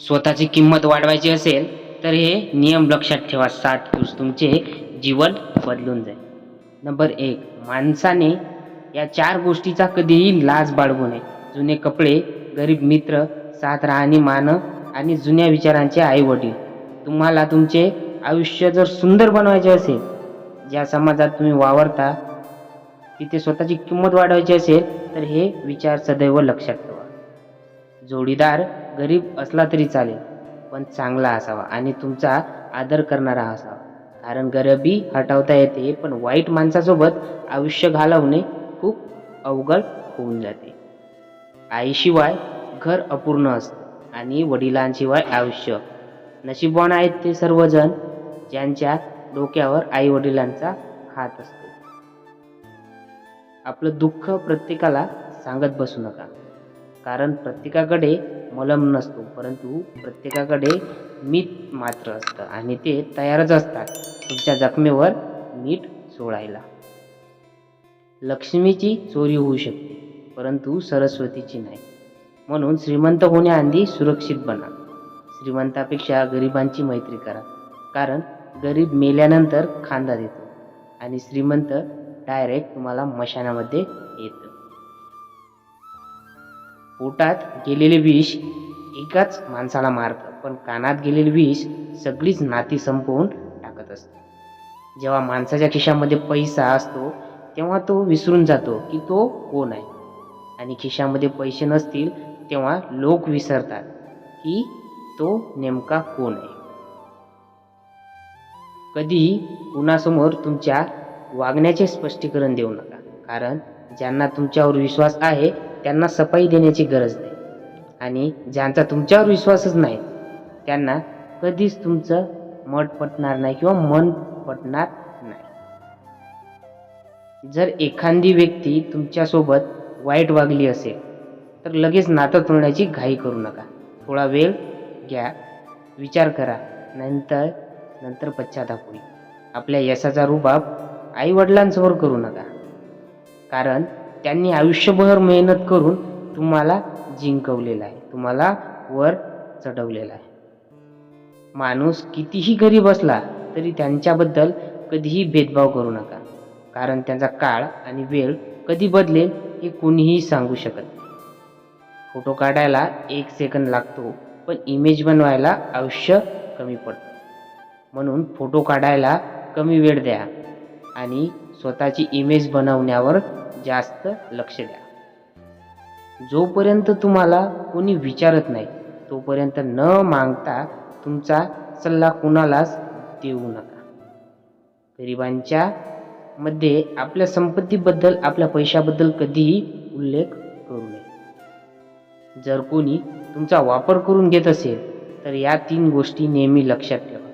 स्वतःची किंमत वाढवायची असेल तर हे नियम लक्षात ठेवा. सात दिवस तुमचे जीवन बदलून जाईल. नंबर एक माणसाने या चार गोष्टीचा कधीही लाज बाळगू नये. जुने कपडे गरीब मित्र साथ राहणी मान आणि जुन्या विचारांचे आई वडील तुम्हाला तुमचे आयुष्य जर सुंदर बनवायचे असेल ज्या समाजात तुम्ही वावरता तिथे स्वतःची किंमत वाढवायची असेल तर हे विचार सदैव लक्षात ठेवा. जोडीदार गरीब असला तरी चालेल पण चांगला असावा आणि तुमचा आदर करणारा असावा. कारण गरिबी हटवता येते पण वाईट माणसासोबत आयुष्य घालवणे खूप अवघड होऊन जाते. आईशिवाय घर अपूर्ण असतं आणि वडिलांशिवाय आयुष्य. नशीबवान आहेत ते सर्वजण ज्यांच्या डोक्यावर आई वडिलांचा हात असतो. आपलं दुःख प्रत्येकाला सांगत बसू नका. कारण प्रत्येकाकडे मलम नसतो परंतु प्रत्येकाकडे मीठ मात्र असतं आणि ते तयारच असतात तुमच्या जखमेवर मीठ सोडायला. लक्ष्मीची चोरी होऊ शकते परंतु सरस्वतीची नाही. म्हणून श्रीमंत होण्याआधी सुरक्षित बना. श्रीमंतापेक्षा गरिबांची मैत्री करा कारण गरीब मेल्यानंतर खांदा देतो आणि श्रीमंत डायरेक्ट तुम्हाला मशानामध्ये येतं. पोटात गेलेले विष एकाच माणसाला मारतं पण कानात गेलेले विष सगळीच नाती संपवून टाकत असते. जेव्हा माणसाच्या खिशामध्ये पैसा असतो तेव्हा तो विसरून जातो की तो कोण आहे. आणि खिशामध्ये पैसे नसतील तेव्हा लोक विसरतात की तो नेमका कोण आहे. कधीही कुणासमोर तुमच्या वागण्याचे स्पष्टीकरण देऊ नका कारण ज्यांना तुमच्यावर विश्वास आहे त्यांना सफाई देण्याची गरज नाही. आणि ज्यांचा तुमच्यावर विश्वासच नाही त्यांना कधीच तुमचं मत पटणार नाही किंवा मन पटणार नाही. जर एखादी व्यक्ती तुमच्यासोबत वाईट वागली असेल तर लगेच नातं तोडण्याची घाई करू नका. थोडा वेळ घ्या विचार करा नंतर नंतर पश्चाताप होईल. आपल्या यशाचा रुबाब आईवडिलांसमोर करू नका. कारण त्यांनी आयुष्यभर मेहनत करून तुम्हाला जिंकवलेलं आहे. तुम्हाला वर चढवलेलं आहे. माणूस कितीही गरीब असला तरी त्यांच्याबद्दल कधीही भेदभाव करू नका. कारण त्यांचा काळ आणि वेळ कधी बदलेल हे कोणीही सांगू शकत फोटो काढायला एक सेकंद लागतो पण इमेज बनवायला आयुष्य कमी पडतं. म्हणून फोटो काढायला कमी वेळ द्या आणि स्वतःची इमेज बनवण्यावर जास्त लक्ष द्या. जोपर्यंत तुम्हाला कोणी विचारत नाही तोपर्यंत न मागता तुमचा सल्ला कुणालाच देऊ नका. गरिबांच्या मध्ये आपल्या संपत्तीबद्दल आपल्या पैशाबद्दल कधीही उल्लेख करू नये. जर कोणी तुमचा वापर करून घेत असेल तर या तीन गोष्टी नेहमी लक्षात ठेवा.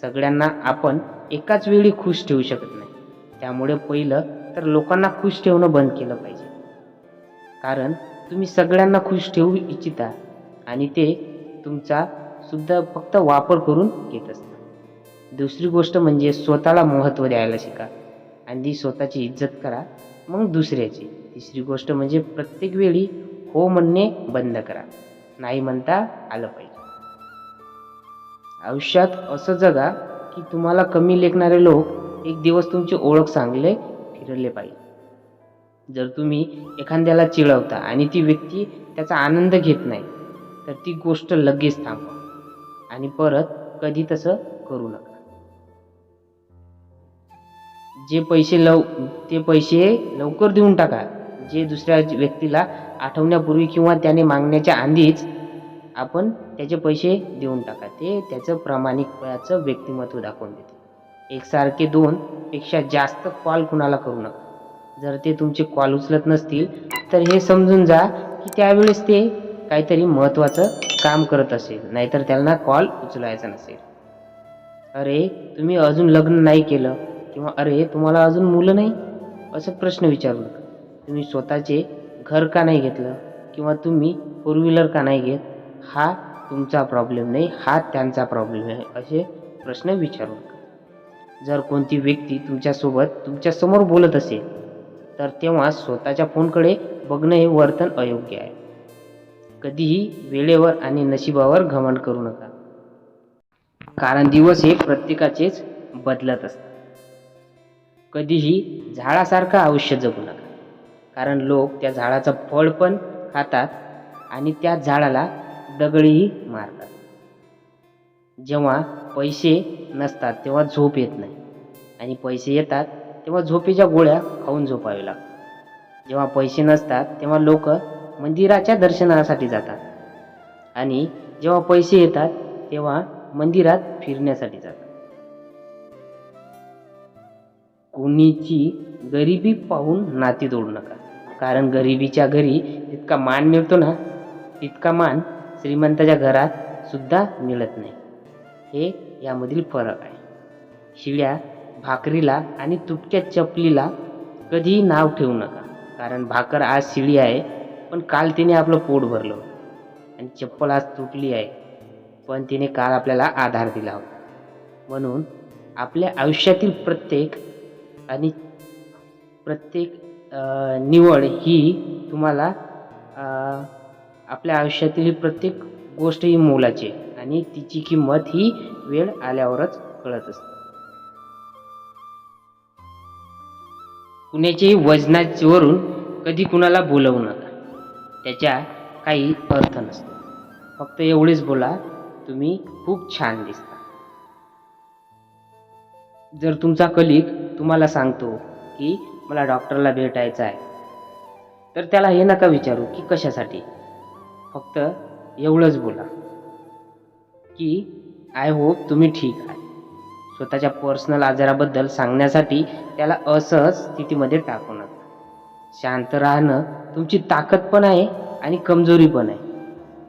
सगळ्यांना आपण एकाच वेळी खुश ठेवू शकत नाही. त्यामुळे पहिलं तर लोकांना खुश ठेवणं बंद केलं पाहिजे. कारण तुम्ही सगळ्यांना खुश ठेवू इच्छिता आणि ते तुमचा सुद्धा फक्त वापर करून घेत असतात. दुसरी गोष्ट म्हणजे स्वतःला महत्त्व द्यायला शिका आणि ती स्वतःची इज्जत करा मग दुसऱ्याची. तिसरी गोष्ट म्हणजे प्रत्येक वेळी हो म्हणणे बंद करा नाही म्हणता आलं पाहिजे. आयुष्यात असं जगा की तुम्हाला कमी लेखणारे लोक एक दिवस तुमची ओळख सांगले फिरले पाहिजे जर तुम्ही एखाद्याला चिळवता आणि ती व्यक्ती त्याचा आनंद घेत नाही तर ती गोष्ट लगेच थांबवा आणि परत कधी तसं करू नका. जे पैसे लव ते पैसे लवकर देऊन टाका. जे दुसऱ्या व्यक्तीला आठवण्यापूर्वी किंवा त्याने मागण्याच्या आधीच आपण त्याचे पैसे देऊन टाका. ते त्याचं प्रामाणिकपणाचं व्यक्तिमत्व दाखवून देते. एकसारखे दोन पेक्षा जास्त कॉल कुणाला करू नका. जर ते तुमचे कॉल उचलत नसतील तर हे समजून जा की त्यावेळेस ते काहीतरी महत्त्वाचं काम करत असेल नाहीतर त्यांना कॉल उचलायचा नसेल. अरे तुम्ही अजून लग्न नाही केलं किंवा अरे तुम्हाला अजून मुलं नाही? असं प्रश्न विचारू नका. तुम्ही स्वतःचे घर का नाही घेतलं किंवा तुम्ही फोर व्हीलर का नाही घेत हा तुमचा प्रॉब्लेम नाही हा त्यांचा प्रॉब्लेम आहे असे प्रश्न विचारू नका. जर कोणती व्यक्ती तुमच्यासोबत तुमच्यासमोर बोलत असेल तर तेव्हा स्वतःच्या फोनकडे बघणं हे वर्तन अयोग्य आहे. कधीही वेळेवर आणि नशिबावर घमंड करू नका. कारण दिवस हे प्रत्येकाचेच बदलत असतात. कधीही झाडासारखं आयुष्य जगू नका. कारण लोक त्या झाडाचं फळ पण खातात आणि त्या झाडाला दगडीही मारतात. जेव्हा पैसे नसतात तेव्हा झोप येत नाही. आणि पैसे येतात तेव्हा झोपेच्या गोळ्या खाऊन झोपावे लागतात. जेव्हा पैसे नसतात तेव्हा लोक मंदिराच्या दर्शनासाठी जातात. आणि जेव्हा पैसे येतात तेव्हा मंदिरात फिरण्यासाठी जातात. कोणीची गरिबी पाहून नाती तोडू नका. कारण गरिबीच्या घरी जितका मान मिळतो ना तितका मान श्रीमंताच्या घरात सुद्धा मिळत नाही. हे यामधील फरक आहे. शिळ्या भाकरीला आणि तुटक्या चपलीला कधीही नाव ठेवू नका. कारण भाकर आज शिळी आहे पण काल तिने आपलं पोट भरलं होतं. आणि चप्पल आज तुटली आहे पण तिने काल आपल्याला आधार दिला होता. म्हणून आपल्या आयुष्यातील प्रत्येक आणि प्रत्येक निवड ही तुम्हाला आपल्या आयुष्यातील ही प्रत्येक गोष्ट ही मोलाची आहे. आणि तिची किंमत ही वेळ आल्यावरच कळत असते. कुणाच्याही वजनावरून कधी कुणाला बोलवू नका. त्याच्या काही अर्थ नसतो. फक्त एवढेच बोला तुम्ही खूप छान दिसता. जर तुमचा कलिक तुम्हाला सांगतो की मला डॉक्टरला भेटायचं आहे तर त्याला हे नका विचारू की कशासाठी. फक्त एवढंच बोला. की आय होप तुम्ही ठीक आहे. स्वतःच्या पर्सनल आजाराबद्दल सांगण्यासाठी त्याला असहज स्थितीमध्ये टाकू नका शांत राहणं तुमची ताकद पण आहे आणि कमजोरी पण आहे.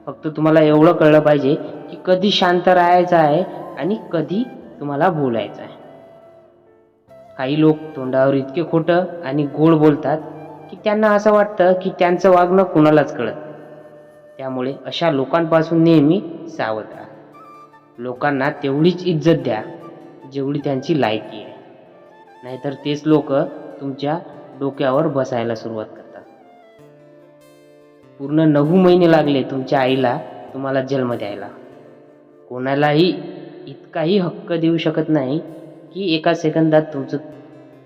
फक्त तुम्हाला एवढं कळलं पाहिजे की कधी शांत राहायचं आहे आणि कधी तुम्हाला बोलायचं आहे. काही लोक तोंडावर इतके खोटं आणि गोड बोलतात की त्यांना असं वाटतं की त्यांचं वागणं कुणालाच कळत त्यामुळे अशा लोकांपासून नेहमी सावध राहा. लोकांना तेवढीच इज्जत द्या जेवढी त्यांची लायकी आहे. नाहीतर तेच लोक तुमच्या डोक्यावर बसायला सुरुवात करतात. पूर्ण नऊ महिने लागले तुमच्या आईला तुम्हाला जन्म द्यायला. कोणालाही इतकाही हक्क देऊ शकत नाही की एका सेकंदात तुमचं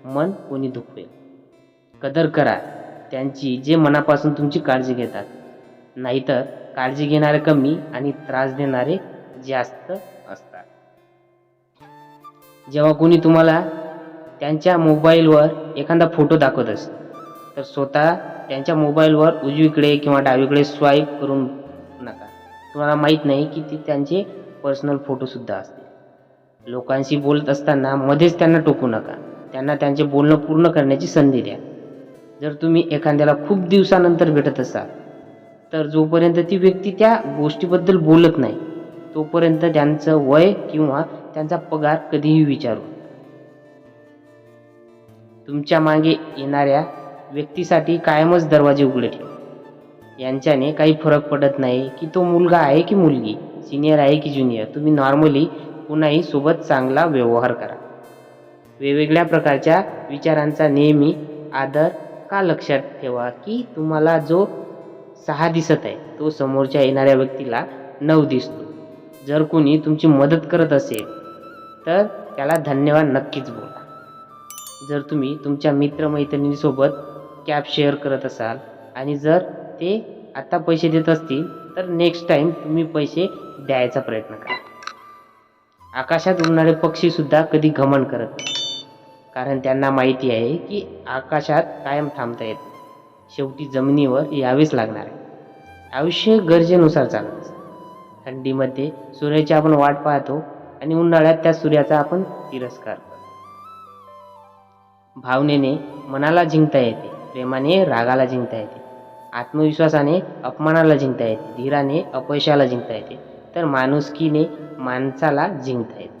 मन कोणी दुखवेल. कदर करा त्यांची जे मनापासून तुमची काळजी घेतात. नाहीतर काळजी घेणारे कमी आणि त्रास देणारे जास्त असतात. जेव्हा कोणी तुम्हाला त्यांच्या मोबाईलवर एखादा फोटो दाखवत असतो तर स्वतः त्यांच्या मोबाईलवर उजवीकडे किंवा डावीकडे स्वाईप करून नका. तुम्हाला माहीत नाही की ते त्यांचे पर्सनल फोटोसुद्धा असतील. लोकांशी बोलत असताना मध्येच त्यांना टोकू नका. त्यांना त्यांचे बोलणं पूर्ण करण्याची संधी द्या. जर तुम्ही एखाद्याला खूप दिवसानंतर भेटत असाल तर जोपर्यंत ती व्यक्ती त्या गोष्टीबद्दल बोलत नाही तोपर्यंत त्यांचं वय किंवा त्यांचा पगार कधीही विचारू. तुमच्या मागे येणाऱ्या व्यक्तीसाठी कायमच दरवाजे उघडे ठेवा यांच्याने काही फरक पडत नाही की तो मुलगा आहे की मुलगी सिनियर आहे की ज्युनियर तुम्ही नॉर्मली कुणाही सोबत चांगला व्यवहार करा. वेगवेगळ्या प्रकारच्या विचारांचा नेहमी आदर का लक्षात ठेवा की तुम्हाला जो सहा दिसत आहे तो समोरच्या येणाऱ्या व्यक्तीला नऊ दिसतो. जर कोणी तुमची मदत करत असेल तर त्याला धन्यवाद नक्कीच बोला. जर तुम्ही तुमच्या मित्रमैत्रिणींसोबत कॅब शेअर करत असाल आणि जर ते आता पैसे देत असतील तर नेक्स्ट टाईम तुम्ही पैसे द्यायचा प्रयत्न करा. आकाशात उडणारे पक्षीसुद्धा कधी घमंड करत कारण त्यांना माहिती आहे की आकाशात कायम थांबता येत शेवटी जमिनीवर यावेच लागणार आहे. आयुष्य गरजेनुसार चालत असतं. थंडीमध्ये सूर्याची आपण वाट पाहतो आणि उन्हाळ्यात त्या सूर्याचा आपण तिरस्कार करतो. भावनेने मनाला जिंकता येते प्रेमाने रागाला जिंकता येते आत्मविश्वासाने अपमानाला जिंकता येते धीराने अपयशाला जिंकता येते तर माणुसकीने माणसाला जिंकता येते.